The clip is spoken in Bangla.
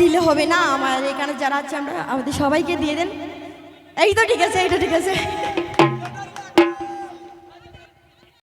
দিলে হবে না। আমার এখানে যারা আছে, আমরা আমাদের সবাইকে দিয়ে দেন। এই তো ঠিক আছে, এইটা ঠিক আছে।